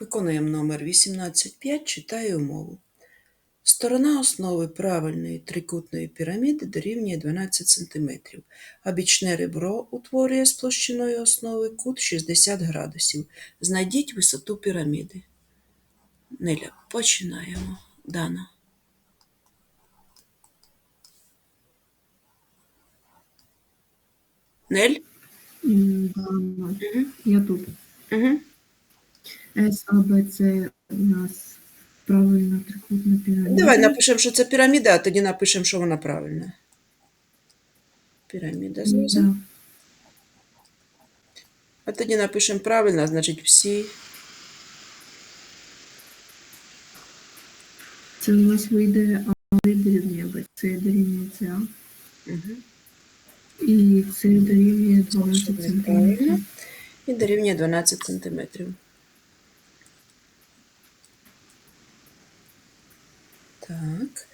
Виконуємо номер 18.5, читаю умову. Сторона основи правильної трикутної піраміди дорівнює 12 см, а бічне ребро утворює з площиною основи кут 60 градусів. Знайдіть висоту піраміди. Неля, починаємо. Дана. Нель? Да, Мгм. я тут. Угу. С, А, Б, С у нас правильно трикутна піраміда. Давай напишемо, що це піраміда, а тоді напишемо, що вона правильна. Піраміда знизу. Да. А тоді напишемо правильно, значить всі. Це у нас вийде А дорівнює Б, С дорівнює А. Угу. І С дорівнює 12 Щоб не см. І дорівнює 12 см. Так.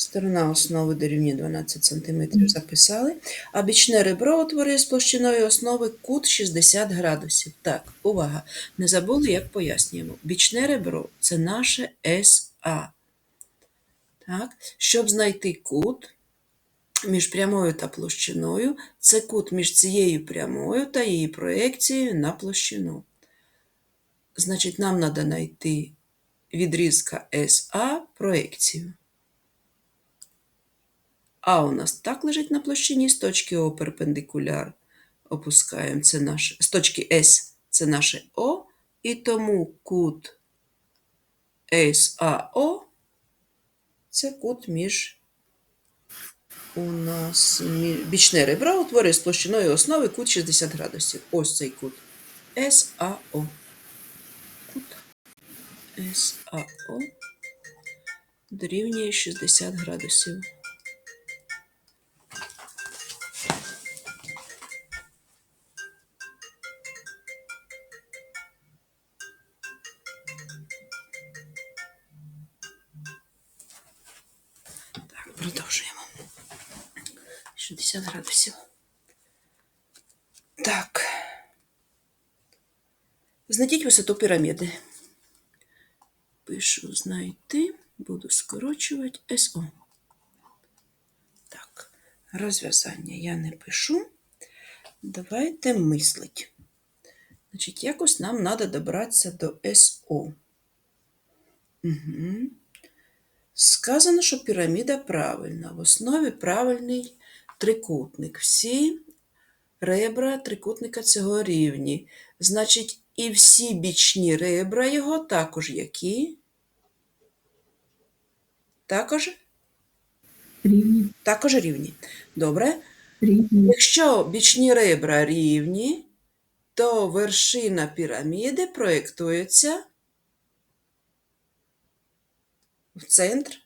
Сторона основи дорівнює 12 см записали. А бічне ребро утворює з площиною основи кут 60 градусів. Так, увага! Не забули, як пояснюємо. Бічне ребро це наше СА. Так, щоб знайти кут між прямою та площиною, це кут між цією прямою та її проекцією на площину. Значить, нам треба знайти відрізка СА проекцію. А у нас так лежить на площині, з точки О перпендикуляр опускаємо, це наше, з точки С це наше О, і тому кут САО це кут між у нас бічне ребро утворює з площиною основи кут 60 градусів. Ось цей кут САО. Кут САО дорівнює 60 градусів. Продовжуємо. 60 градусів. Так. Знайдіть висоту піраміди. Пишу знайти, буду скорочувати СО. Так, розв'язання я не пишу. Давайте мислить. Значить, якось нам треба добратися до СО. Угу. Сказано, що піраміда правильна. В основі правильний трикутник. Всі ребра трикутника цього рівні. Значить, і всі бічні ребра його також які? Також, Рівні, також рівні. Добре. рівні. Якщо бічні ребра рівні, то вершина піраміди проєктується в центр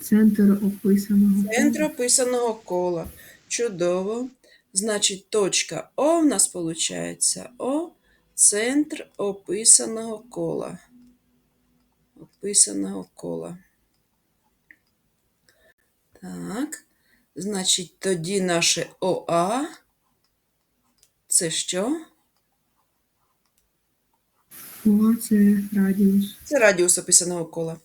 Центр описаного. Центр описаного кола. Чудово. Значить, точка О в нас виходить О, центр описаного кола. Описаного кола. Так. Значить, тоді наше ОА. Це що? О, це радіус. Це радіус описаного кола.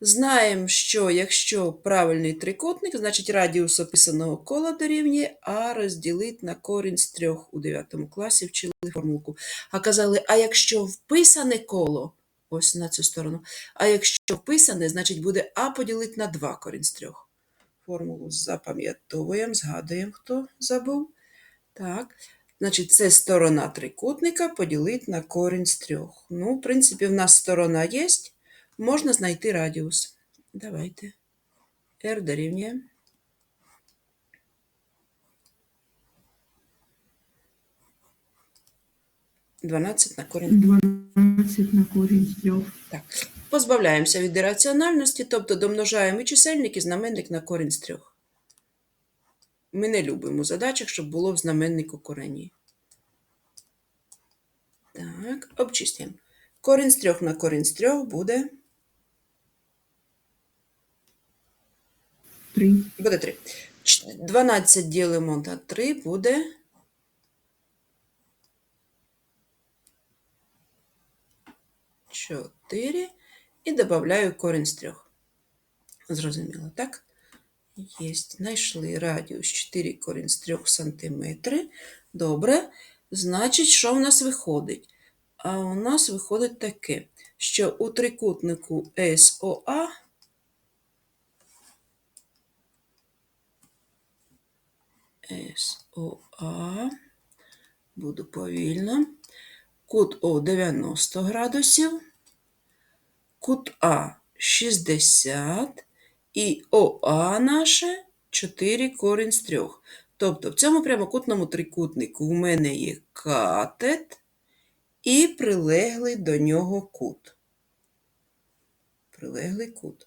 Знаємо, що якщо правильний трикутник, значить радіус описаного кола дорівнює А розділити на корінь з трьох у 9 класі вчили формулку. А казали, а якщо вписане коло, ось на цю сторону, а якщо вписане, значить буде А поділити на 2 корінь з трьох. Формулу запам'ятовуємо, згадуємо, хто забув. Так. Значить, це сторона трикутника поділити на корінь з трьох. Ну, в принципі, в нас сторона є, можна знайти радіус. Давайте. R дорівнює. Дванадцять на корінь. 12 на корінь з трьох. Так. Позбавляємося від ірраціональності, тобто домножаємо і чисельник, і знаменник на корінь з трьох. Ми не любимо у задачах, щоб було в знаменнику корені. Так, обчислюємо. Корінь з трьох на корінь з трьох буде, 3. буде 3. 12 ділимо на 3 буде 4 і додаю корінь з 3. Зрозуміло, так? Єсть. Знайшли радіус 4 корінь з 3 см. Добре. Значить, що в нас виходить? А у нас виходить таке, що у трикутнику СОА СОА, буду повільно, кут О 90 градусів, кут А 60 і ОА наше 4 корінь з 3. Тобто в цьому прямокутному трикутнику в мене є катет і прилеглий до нього кут. Прилеглий кут.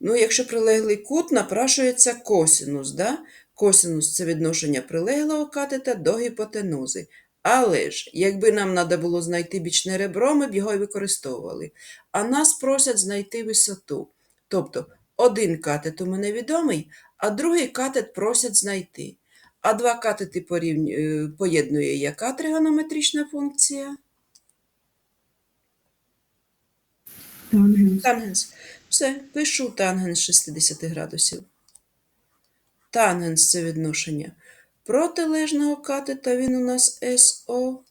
Ну, якщо прилеглий кут, напрашується косинус. Да? Косинус – це відношення прилеглого катета до гіпотенузи. Але ж, якби нам треба було знайти бічне ребро, ми б його і використовували. А нас просять знайти висоту. Тобто, один катет у мене відомий, а другий катет просять знайти. А два катети порівню- е, поєднує яка тригонометрична функція? Тангенс. Тангенс. Все, пишу тангенс 60 градусів. Тангенс це відношення протилежного катета, він у нас СО,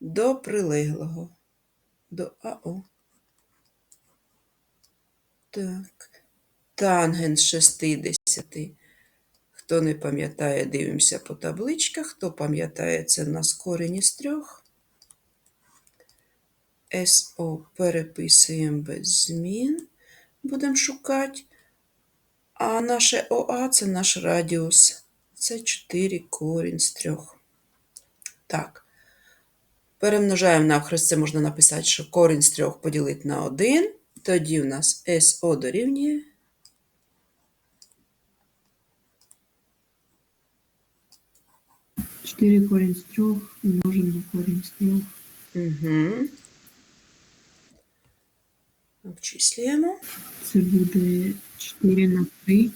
до прилеглого, до АО. Так. Тангенс 60. Хто не пам'ятає, дивимося по табличках. Хто пам'ятає, це в нас корінь із трьох. СО переписуємо без змін. Будемо шукати. А наше ОА це наш радіус. Це 4 корінь з 3. Так. Перемножаємо навхрест, це можна написати, що корінь з 3 поділити на 1. Тоді у нас СО дорівнює 4 корінь з 3 умножимо на корінь з 3. Угу. Обчислюємо. Це буде 4 на 3.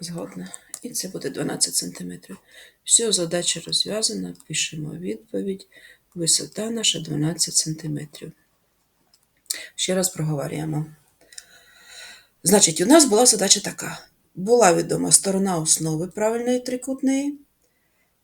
Згодна. І це буде 12 см. Все, задача розв'язана. Пишемо відповідь. Висота наша 12 см. Ще раз проговорюємо. Значить, у нас була задача така. Була відома сторона основи правильної трикутної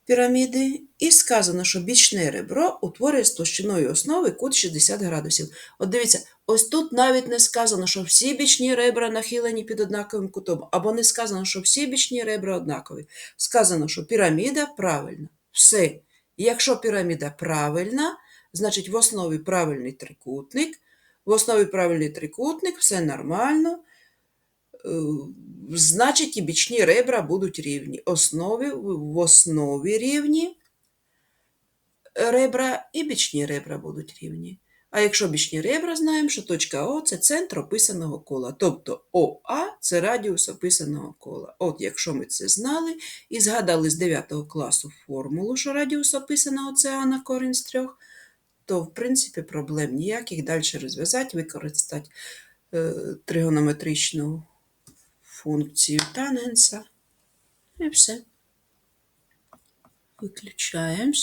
піраміди, і сказано, що бічне ребро утворює з площиною основи кут 60 градусів. От дивіться, ось тут навіть не сказано, що всі бічні ребра нахилені під однаковим кутом, або не сказано, що всі бічні ребра однакові. Сказано, що піраміда правильна. Все. Якщо піраміда правильна, значить в основі правильний трикутник, в основі правильний трикутник, все нормально. Е, Значить, і бічні ребра будуть рівні. Основі, в основі рівні ребра і бічні ребра будуть рівні. А якщо бічні ребра, знаємо, що точка О це центр описаного кола. Тобто ОА це радіус описаного кола. От якщо ми це знали і згадали з 9 класу формулу, що радіус описаного це А на корінь з трьох, то в принципі проблем ніяких. Далі розв'язати, використати е, тригонометричну функцію тангенса. І все. Виключаємо.